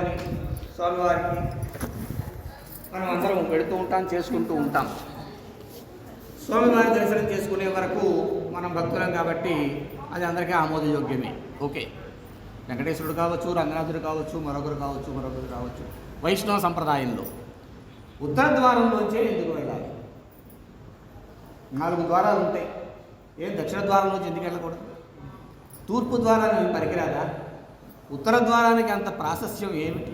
దీపారాధని స్వామివారికి మనం అందరం పెడుతూ ఉంటాం చేసుకుంటూ ఉంటాం. స్వామివారి దర్శనం చేసుకునే వరకు మనం భక్తులం కాబట్టి అది అందరికీ ఆమోదయోగ్యమే. ఓకే. వెంకటేశ్వరుడు కావచ్చు రంగనాథుడు కావచ్చు మరొకరు కావచ్చు మరొకరు కావచ్చు వైష్ణవ సంప్రదాయంలో. ఉత్తర ద్వారంలోంచే ఎందుకు వెళ్ళాలి? నాలుగు ద్వారాలు ఉంటాయి ఏం దక్షిణ ద్వారంలోంచి ఎందుకు వెళ్ళకూడదు? తూర్పు ద్వారానికి పరికిరాదా? ఉత్తర ద్వారానికి అంత ప్రాశస్యం ఏమిటి?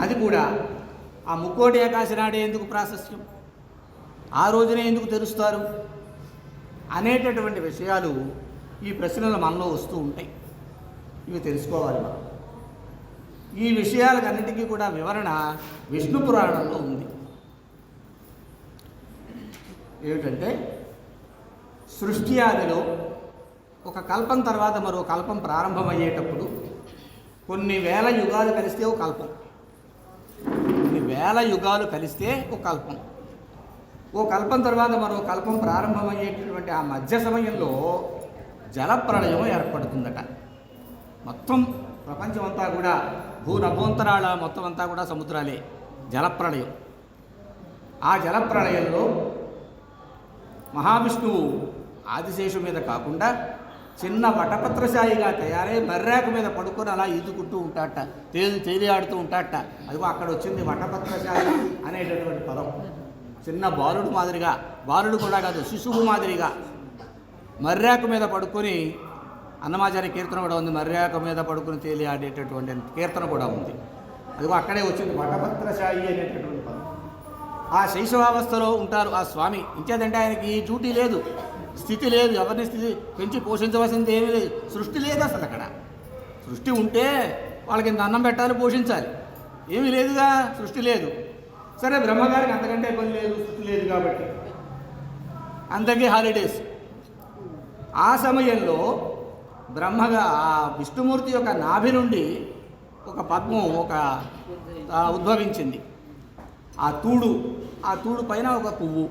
అది కూడా ఆ ముక్కోటి ఏకాశి నాడే ఎందుకు ప్రాశస్యం? ఆ రోజునే ఎందుకు తెరుస్తారు? అనేటటువంటి విషయాలు ఈ ప్రశ్నలు మనలో వస్తూ ఉంటాయి. ఇవి తెలుసుకోవాలి మనం. ఈ విషయాలకన్నిటికీ కూడా వివరణ విష్ణు పురాణంలో ఉంది. ఏమిటంటే సృష్టి ఆదిలో ఒక కల్పం తర్వాత మరో కల్పం ప్రారంభమయ్యేటప్పుడు కొన్ని వేల యుగాలు కలిస్తే ఒక కల్పం. కొన్ని వేల యుగాలు కలిస్తే ఒక కల్పం. ఓ కల్పం తర్వాత మరో కల్పం ప్రారంభమయ్యేటటువంటి ఆ మధ్య సమయంలో జలప్రళయం ఏర్పడుతుందట. మొత్తం ప్రపంచం అంతా కూడా భూనభోంతరాల మొత్తం అంతా కూడా సముద్రాలే. జలప్రళయం ఆ జలప్రళయంలో మహావిష్ణువు ఆదిశేషు మీద కాకుండా చిన్న వటపత్రశాయిగా తయారై మర్రాక మీద పడుకొని అలా ఈదుకుంటూ ఉంటాట తేలి తేలి ఆడుతూ ఉంటాట. అదిగో అక్కడ వచ్చింది వటపత్రశాయి అనేటటువంటి పదం. చిన్న బాలుడు మాదిరిగా బాలుడు కూడా కాదు శిశువు మాదిరిగా మర్రాక మీద పడుకొని అన్నమాచార్య కీర్తన కూడా ఉంది. మర్యాక మీద పడుకుని తేలి ఆడేటటువంటి కీర్తన కూడా ఉంది. అదిగో అక్కడే వచ్చింది వటభద్రశాయి అనేటటువంటి పదం. ఆ శైశవావస్థలో ఉంటారు ఆ స్వామి. ఇంకేదంటే ఆయనకి ఈ డ్యూటీ లేదు. స్థితి లేదు ఎవరిని స్థితి పెంచి పోషించవలసింది ఏమీ లేదు. సృష్టి లేదు అసలు అక్కడ. సృష్టి ఉంటే వాళ్ళకి ఇంత అన్నం పెట్టాలి పోషించాలి. ఏమీ లేదుగా సృష్టి లేదు. సరే బ్రహ్మగారికి అంతకంటే పని లేదు సృష్టి లేదు కాబట్టి. అందరికీ హాలిడేస్ ఆ సమయంలో బ్రహ్మగా ఆ విష్ణుమూర్తి యొక్క నాభి నుండి ఒక పద్మం ఒక ఉద్భవించింది. ఆ తూడు ఆ తూడు పైన ఒక పువ్వు.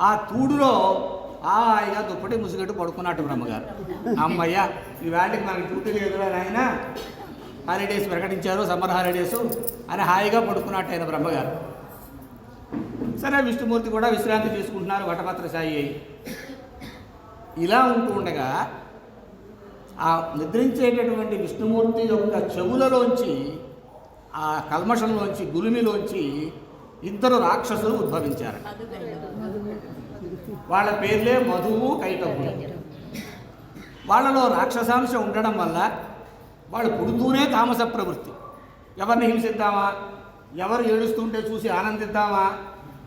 ఆ తూడులో హాయిగా దుప్పటి ముసుగట్టు పడుకున్నట్టు బ్రహ్మగారు. అమ్మయ్య ఈ వాటికి మనకి డ్యూటీ లేదురా ఆయన హాలిడేస్ ప్రకటించారు సమ్మర్ హాలిడేస్. అని హాయిగా పడుకున్నట్టు ఆయన బ్రహ్మగారు. సరే విష్ణుమూర్తి కూడా విశ్రాంతి తీసుకుంటున్నారు వటపత్ర సాయి అయి. ఇలా ఉంటూ ఉండగా ఆ నిద్రించేటటువంటి విష్ణుమూర్తి యొక్క చెవులలోంచి ఆ కల్మషంలోంచి గులిమిలోంచి ఇద్దరు రాక్షసులు ఉద్భవించారు వాళ్ళ పేర్లే మధువు కైటవులు వాళ్ళలో రాక్షసాంశం ఉండడం వల్ల వాళ్ళు పుడుతూనే తామస ప్రవృత్తి. ఎవరిని హింసిద్దామా? ఎవరు ఏడుస్తుంటే చూసి ఆనందిద్దామా?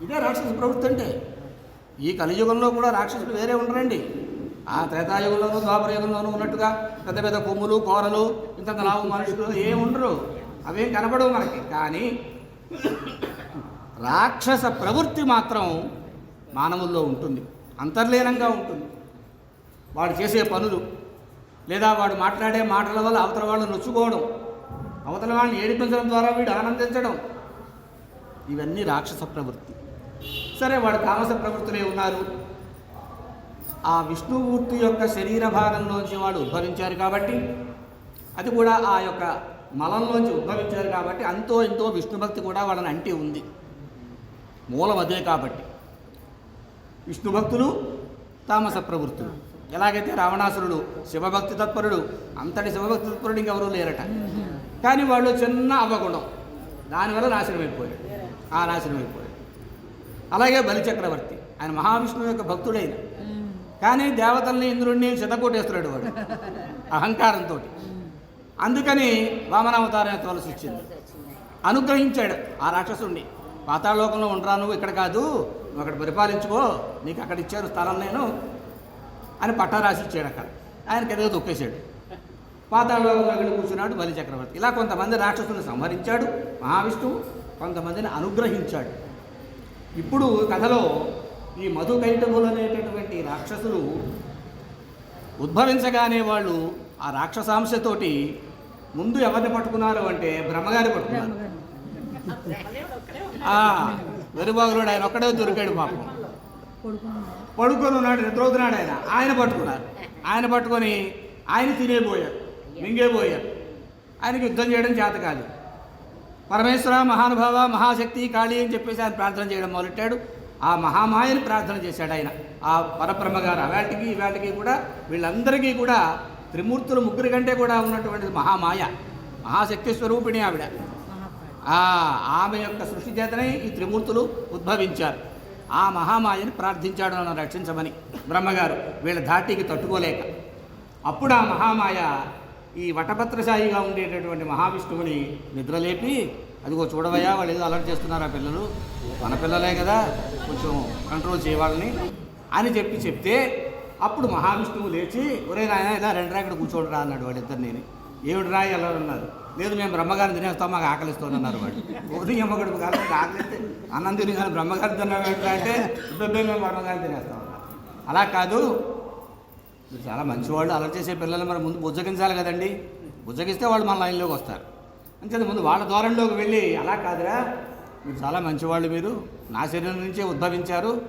ఇదే రాక్షస ప్రవృత్తి అంటే. ఈ కలియుగంలో కూడా రాక్షసులు వేరే ఉండరండి. ఆ త్రేతాయుగంలోనూ ద్వాపరయుగంలోనూ ఉన్నట్టుగా పెద్ద పెద్ద కొమ్ములు కోరలు ఇంత లావు మనుషులు ఏం ఉండరు. అవేం కనపడవు మనకి. కానీ రాక్షస ప్రవృత్తి మాత్రం మానవుల్లో ఉంటుంది. అంతర్లీనంగా ఉంటుంది. వాడు చేసే పనులు లేదా వాడు మాట్లాడే మాటల వల్ల అవతల వాళ్ళు నొచ్చుకోవడం అవతల వాళ్ళని ఏడిపించడం ద్వారా వీడు ఆనందించడం ఇవన్నీ రాక్షస ప్రవృత్తి. సరే వాడు తామస ప్రవృత్తులే ఉన్నారు. ఆ విష్ణుమూర్తి యొక్క శరీర భాగంలోంచి వాడు ఉద్భవించారు కాబట్టి అది కూడా ఆ యొక్క మలంలోంచి ఉద్భవించారు కాబట్టి అంతో ఎంతో విష్ణుభక్తి కూడా వాళ్ళని అంటి ఉంది. మూలం అదే కాబట్టి. విష్ణు భక్తులు తామస ప్రవృత్తులు. ఎలాగైతే రావణాసురుడు శివభక్తి తత్పరుడు అంతటి శివభక్తి తత్పరుడు ఇంకెవరూ లేరట. కానీ వాళ్ళు చిన్న అవగుణం. దానివల్ల నాశనం అయిపోయాడు ఆ నాశనం అయిపోయాడు అలాగే బలిచక్రవర్తి. ఆయన మహావిష్ణువు యొక్క భక్తుడైన. కానీ దేవతల్ని ఇంద్రుడిని చితకొట్టేస్తున్నాడు వాడు. అహంకారంతో అందుకని వామనావతారం ఎత్తవలసి వచ్చింది అనుగ్రహించాడు. ఆ రాక్షసుడిని పాతాళలోకంలో ఉండరా నువ్వు? ఇక్కడ కాదు. నువ్వు అక్కడ పరిపాలించుకో నీకు అక్కడ ఇచ్చారు స్థలం నేను అని పట్టా రాసి ఇచ్చాడు అక్కడ. ఆయనకి ఎదుగు తొక్కేశాడు. పాతాళలోకంలో వెళ్ళి కూర్చున్నాడు బలి చక్రవర్తి. ఇలా కొంతమంది రాక్షసులను సంహరించాడు మహావిష్ణువు కొంతమందిని అనుగ్రహించాడు. ఇప్పుడు కథలో ఈ మధు కైటములు అనేటటువంటి రాక్షసులు ఉద్భవించగానే వాళ్ళు ఆ రాక్షసాంశతోటి ముందు ఎవరిని పట్టుకున్నారు అంటే బ్రహ్మగారి పట్టుకున్నారు. వెరుబాగులోడు ఆయన ఒక్కడే దొరికాడు పాపం. పడుకొని ఉన్నాడు నిద్రవుతున్నాడు ఆయన. ఆయన పట్టుకున్నారు. ఆయన పట్టుకొని ఆయన తినేపోయారు మింగేపోయారు ఆయనకి యుద్ధం చేయడం చేత కాదు. పరమేశ్వర మహానుభావ మహాశక్తి కాళీ అని చెప్పేసి ఆయన ప్రార్థన చేయడం మొదలెట్టాడు. ఆ మహామాయని ప్రార్థన చేశాడు ఆయన. ఆ పరబ్రహ్మ గారు అవాటికి ఇవాటికి కూడా వీళ్ళందరికీ కూడా త్రిమూర్తులు ముగ్గురి కంటే కూడా ఉన్నటువంటిది మహామాయ. మహాశక్తి స్వరూపిణి ఆవిడ. ఆమె యొక్క సృష్టి చేతనే ఈ త్రిమూర్తులు ఉద్భవించారు. ఆ మహామాయని ప్రార్థించాడు నన్ను రక్షించమని. బ్రహ్మగారు వీళ్ళ ధాటికి తట్టుకోలేక. అప్పుడు ఆ మహామాయ ఈ వటపత్రశాయిగా ఉండేటటువంటి మహావిష్ణువుని నిద్రలేపి అదిగో చూడవయ్యా వాళ్ళు ఏదో అలర్ట్ చేస్తున్నారు ఆ పిల్లలు. మన పిల్లలే కదా కొంచెం కంట్రోల్ చేయవాళ్ళని అని చెప్పి చెప్తే అప్పుడు మహావిష్ణువు లేచి ఒరే నాయన ఇలా రెండు రా ఇక్కడ కూర్చోడు రా అన్నాడు వాళ్ళిద్దరు నేను ఏమిటి రా ఎలా ఉన్నారు లేదు మేము బ్రహ్మగారిని తినేస్తాం మాకు ఆకలిస్తుంది అన్నారు వాడు. ఒకటి కాదు ఆకలిస్తే అన్నం తిని కానీ బ్రహ్మగారిని తిన్నాం అంటే ఇబ్బంది మేము బ్రహ్మగారిని తినేస్తాం. అలా కాదు. మీరు చాలా మంచివాళ్ళు అలా చేసే పిల్లలు మరి ముందు బుజ్జగించాలి కదండి. బుజ్జగిస్తే వాళ్ళు మన లైన్లోకి వస్తారు. అంతే ముందు వాళ్ళ ద్వారంలోకి వెళ్ళి అలా కాదురా. మీరు చాలా మంచివాళ్ళు మీరు. నా శరీరం నుంచే ఉద్భవించారు.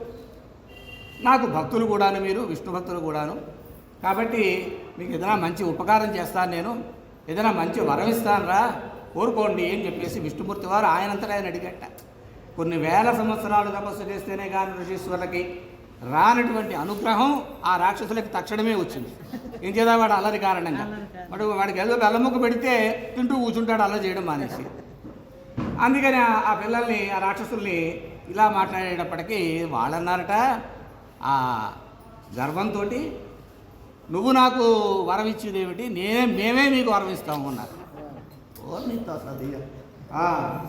నాకు భక్తులు కూడాను మీరు విష్ణు భక్తులు కూడాను. కాబట్టి మీకు ఏదైనా మంచి ఉపకారం చేస్తాను నేను. ఏదైనా మంచి వరం ఇస్తానరా. కోరుకోండి అని చెప్పేసి విష్ణుమూర్తి వారు ఆయనంతటా ఆయన అడిగట. కొన్ని వేల సంవత్సరాలు తపస్సు చేస్తేనే కానీ ఋషీశ్వరులకి రానటువంటి అనుగ్రహం ఆ రాక్షసులకి తక్షణమే వచ్చింది. ఏం చేద్దాం? వాడు అల్లరి కారణంగా. వాడు వాడికి ఏదో బెల్లముక్క పెడితే తింటూ కూర్చుంటాడు అల్లరి చేయడం మానేసి. అందుకని ఆ పిల్లల్ని ఆ రాక్షసుల్ని ఇలా మాట్లాడేటప్పటికీ వాళ్ళన్నారట ఆ గర్వంతో నువ్వు నాకు వరం ఇచ్చేది ఏమిటి? నేనే మేమే మీకు వరం ఇస్తాము అన్నారు. ఓ నీతో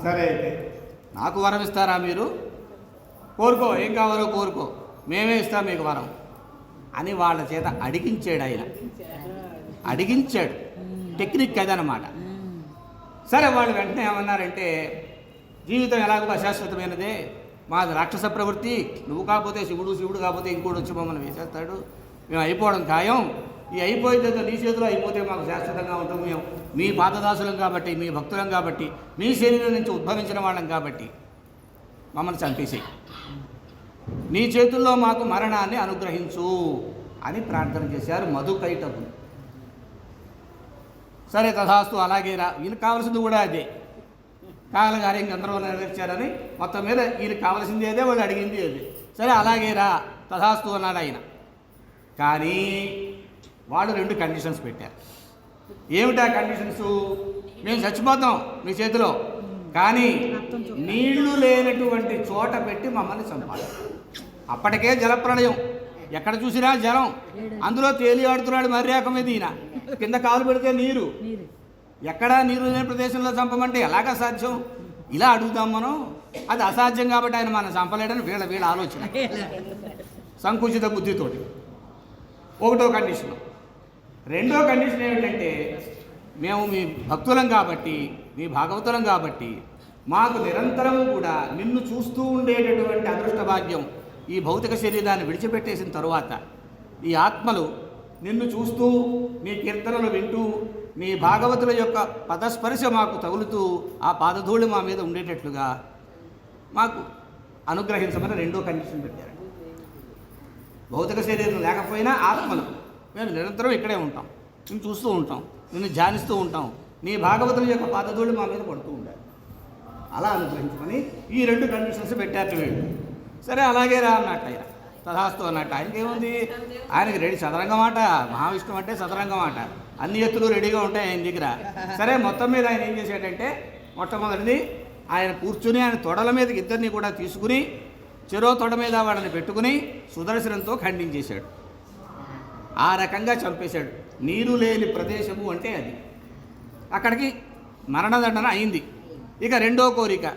సరే అయితే. నాకు వరం ఇస్తారా మీరు? కోరుకో ఏం కావాలో కోరుకో. మేమే ఇస్తాం మీకు వరం అని వాళ్ళ చేత అడిగించాడు ఆయన. అడిగించాడు. టెక్నిక్ అదనమాట. సరే వాళ్ళు వెంటనే ఏమన్నారంటే జీవితం ఎలాగో అశాశ్వతమైనదే. మాది రాక్షస ప్రవృత్తి. నువ్వు కాకపోతే శివుడు శివుడు కాకపోతే ఇంకోటి వచ్చి మమ్మల్ని వేసేస్తాడు. మేము అయిపోవడం ఖాయం. ఈ అయిపోయిన నీ చేతిలో అయిపోతే మాకు శాశ్వతంగా ఉంటుంది మేము. మీ పాదదాసులం కాబట్టి మీ భక్తులం కాబట్టి మీ శరీరం నుంచి ఉద్భవించిన వాళ్ళం కాబట్టి మమ్మల్ని చంపేసేయి. నీ చేతుల్లో మాకు మరణాన్ని అనుగ్రహించు అని ప్రార్థన చేశారు మధుకైటకులు సరే తథాస్తు అలాగే రా. వీళ్ళకి కావాల్సింది కూడా అదే. కాలగార్యం అందరూ నెరవేర్చారని మొత్తం మీద వీళ్ళకి కావాల్సింది అదే వాళ్ళు అడిగింది అదే. సరే అలాగే రా తథాస్తు అన్నాడు ఆయన. కానీ వాళ్ళు రెండు కండిషన్స్ పెట్టారు. ఏమిటా కండిషన్స్ మేము చచ్చిపోతాం మీ చేతిలో. కానీ నీళ్ళు లేనటువంటి చోట పెట్టి మమ్మల్ని చంపాలి. అప్పటికే జలప్రళయం ఎక్కడ చూసినా జలం. అందులో తేలి ఆడుతున్నాడు మర్యాక మీద ఈయన. కింద కాలు పెడితే నీరు. నీరు ఎక్కడా నీరు లేని ప్రదేశంలో చంపమంటే ఎలాగ సాధ్యం? ఇలా అడుగుతాం మనం. అది అసాధ్యం కాబట్టి ఆయన మనం చంపలేడని వీళ్ళ వీళ్ళ ఆలోచన. సంకుచిత బుద్ధితోటి. ఒకటో కండిషన్. రెండో కండిషన్ ఏమిటంటే మేము మీ భక్తులం కాబట్టి మీ భాగవతులం కాబట్టి మాకు నిరంతరం కూడా నిన్ను చూస్తూ ఉండేటటువంటి అదృష్ట భాగ్యం ఈ భౌతిక శరీరాన్ని విడిచిపెట్టేసిన తరువాత ఈ ఆత్మలు నిన్ను చూస్తూ నీ కీర్తనలు వింటూ నీ భాగవతుల యొక్క పదస్పర్శ మాకు తగులుతూ ఆ పాదధూళి మా మీద ఉండేటట్లుగా మాకు అనుగ్రహించమని రెండో కండిషన్ పెట్టారు. భౌతిక శరీరం లేకపోయినా ఆత్మలు. మేము నిరంతరం ఇక్కడే ఉంటాం. మేము చూస్తూ ఉంటాం. నిన్ను ధ్యానిస్తూ ఉంటాం. నీ భాగవతుల యొక్క పాదధూళి మా మీద పడుతూ ఉండాలి. అలా అనుగ్రహించుకొని ఈ రెండు కండిషన్స్ పెట్టారు వీళ్ళు. సరే అలాగే రా అన్నట్టు ఆయన. తథాస్తు అన్నట్టు ఆయనకి ఏముంది ఆయనకి రెడీ చదరంగం మాట మహావిష్ణువు అంటే చదరంగం మాట అన్ని ఎత్తులు రెడీగా ఉంటాయి ఆయన దగ్గర. సరే మొత్తం మీద ఆయన ఏం చేశాడంటే మొట్టమొదటిది ఆయన కూర్చుని ఆయన తొడల మీదకి ఇద్దరిని కూడా తీసుకుని చెరో తొడ మీద వాళ్ళని పెట్టుకుని సుదర్శనంతో ఖండించేశాడు. ఆ రకంగా చంపేశాడు. నీరు లేని ప్రదేశము అంటే అది. అక్కడికి మరణదండన అయింది. ఇక రెండో కోరిక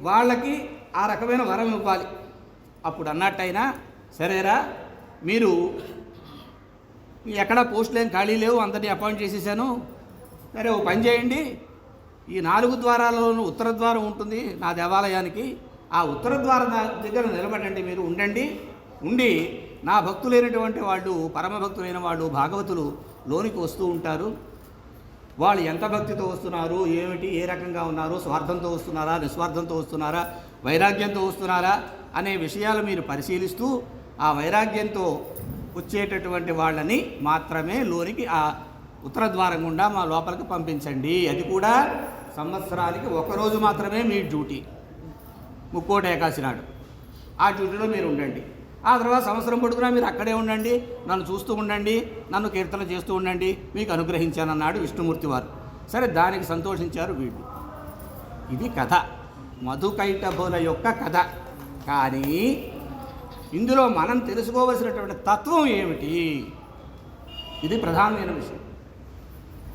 వాళ్ళకి ఆ రకమైన వరం ఇవ్వాలి. అప్పుడు అన్నట్టయినా సరేరా మీరు ఎక్కడ పోస్టులు ఏం ఖాళీ లేవు అందరినీ అపాయింట్ చేసేసాను. సరే ఓ పని చేయండి. ఈ నాలుగు ద్వారాలలోనూ ఉత్తర ద్వారం ఉంటుంది నా దేవాలయానికి. ఆ ఉత్తర ద్వారం దగ్గర నిలబడండి మీరు ఉండండి. ఉండి నా భక్తులైనటువంటి వాళ్ళు పరమ భక్తులైన వాళ్ళు భాగవతులు లోనికి వస్తూ ఉంటారు. వాళ్ళు ఎంత భక్తితో వస్తున్నారు ఏమిటి ఏ రకంగా ఉన్నారు స్వార్థంతో వస్తున్నారా నిస్వార్థంతో వస్తున్నారా వైరాగ్యంతో వస్తున్నారా అనే విషయాలు మీరు పరిశీలిస్తూ ఆ వైరాగ్యంతో వచ్చేటటువంటి వాళ్ళని మాత్రమే లోనికి ఆ ఉత్తర ద్వారం గుండా మా లోపలికి పంపించండి. అది కూడా సంవత్సరానికి ఒకరోజు మాత్రమే మీ డ్యూటీ. ముక్కోటి ఏకాశి నాడు. ఆ డ్యూటీలో మీరు ఉండండి. ఆ తర్వాత సంవత్సరం పొడుగునా మీరు అక్కడే ఉండండి నన్ను చూస్తూ ఉండండి నన్ను కీర్తన చేస్తూ ఉండండి మీకు అనుగ్రహించానన్నాడు విష్ణుమూర్తి వారు. సరే దానికి సంతోషించారు వీళ్ళు. ఇది కథ. మధుకైటభుల యొక్క కథ. కానీ ఇందులో మనం తెలుసుకోవలసినటువంటి తత్వం ఏమిటి? ఇది ప్రధానమైన విషయం.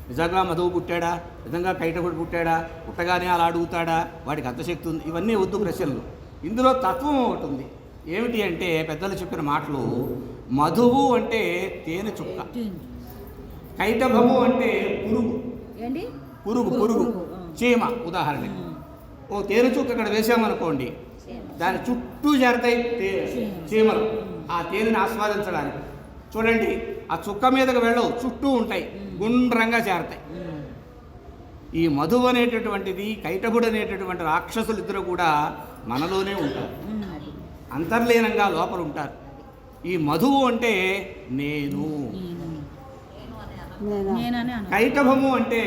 నిజంగా మధువు పుట్టాడా? నిజంగా కైటకుడు పుట్టాడా? పుట్టగానే అలా అడుగుతాడా? వాడికి అంత శక్తి ఉంది. ఇవన్నీ వద్దు ప్రశ్నలు. ఇందులో తత్వం ఒకటి ఉంది. ఏమిటి అంటే పెద్దలు చెప్పిన మాటలు మధువు అంటే తేనె చుక్క. కైటభము అంటే పురుగు. పురుగు పురుగు చీమ ఉదాహరణకి. ఓ తేనె చుక్క ఇక్కడ వేసామనుకోండి దాని చుట్టూ చేరతాయి తే- చీమలు. ఆ. తేనెని ఆస్వాదించడానికి. చూడండి ఆ చుక్క మీదకి వెళ్ళవు చుట్టూ ఉంటాయి. గుండ్రంగా చేరతాయి. ఈ మధువు అనేటటువంటిది కైటబుడు అనేటటువంటి రాక్షసులు ఇద్దరు కూడా మనలోనే ఉంటారు. అంతర్లీనంగా లోపల ఉంటారు. ఈ మధువు అంటే నేను. కైటభము అంటే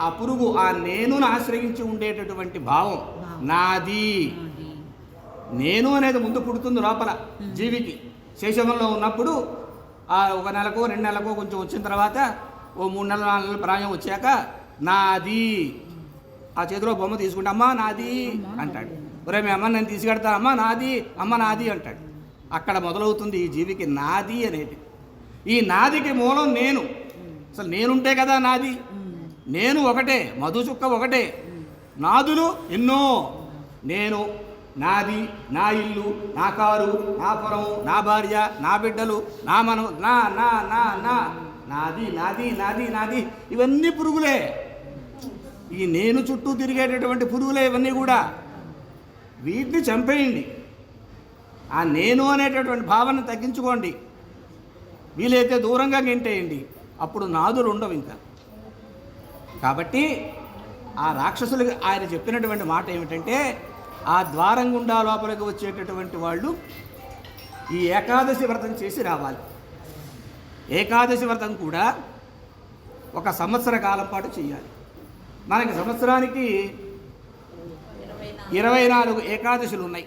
ఆ పురుగు ఆ నేనును ఆశ్రయించి ఉండేటటువంటి భావం. నాది. నేను అనేది ముందు పుడుతుంది లోపల జీవికి. శేషవంలో ఉన్నప్పుడు ఆ ఒక నెలకో రెండు నెలకో కొంచెం వచ్చిన తర్వాత ఓ మూడు నెలలు నాలుగు నెలలు ప్రాయం వచ్చాక నాది. ఆ చేతిలో బొమ్మ తీసుకుంటే అమ్మా నాది అంటాడు. ఒరే మీ అమ్మ నేను తీసుకెడతా అమ్మ నాది అమ్మ నాది అంటాడు. అక్కడ మొదలవుతుంది ఈ జీవికి నాది అనేది ఈ నాదికి మూలం నేను. అసలు నేనుంటే కదా నాది? నేను ఒకటే మధు చుక్క ఒకటే. నాదులు ఎన్నో. నేను నాది నా ఇల్లు నా కారు నా పొలం నా భార్య నా బిడ్డలు నా మనం నా నా నా నా. నాది నాది నాది నాది. ఇవన్నీ పురుగులే. ఈ నేను చుట్టూ తిరిగేటటువంటి పురుగులే ఇవన్నీ కూడా. వీటిని చంపేయండి. ఆ నేను అనేటటువంటి భావన తగ్గించుకోండి. వీలైతే దూరంగా గెంటేయండి. అప్పుడు నాదులు ఉండవు ఇంకా. కాబట్టి ఆ రాక్షసులకు ఆయన చెప్పినటువంటి మాట ఏమిటంటే ఆ ద్వారం గుండా లోపలికి వచ్చేటటువంటి వాళ్ళు ఈ ఏకాదశి వ్రతం చేసి రావాలి. ఏకాదశి వ్రతం కూడా ఒక సంవత్సర కాలం పాటు చేయాలి. మనకి సంవత్సరానికి ఇరవై నాలుగు ఏకాదశులు ఉన్నాయి.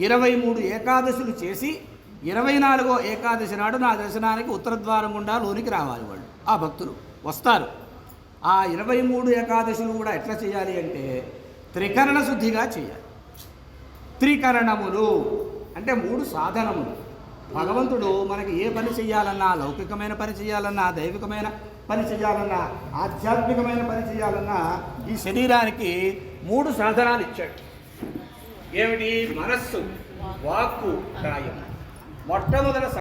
ఇరవై మూడు ఏకాదశులు చేసి ఇరవై నాలుగో ఏకాదశి నాడు నా దర్శనానికి ఉత్తరద్వారం గుండా లోనికి రావాలి వాళ్ళు. ఆ భక్తులు వస్తారు. ఆ ఇరవై మూడు ఏకాదశులు కూడా ఎట్లా చేయాలి అంటే త్రికరణ శుద్ధిగా చేయాలి. త్రికరణములు అంటే మూడు సాధనములు. భగవంతుడు మనకి ఏ పని చేయాలన్నా లౌకికమైన పని చేయాలన్నా దైవికమైన పని చేయాలన్నా ఆధ్యాత్మికమైన పని చేయాలన్నా ఈ శరీరానికి మూడు సాధనాలు ఇచ్చాడు. ఏమిటి? మనస్సు వాక్కు కాయం మొట్టమొదటి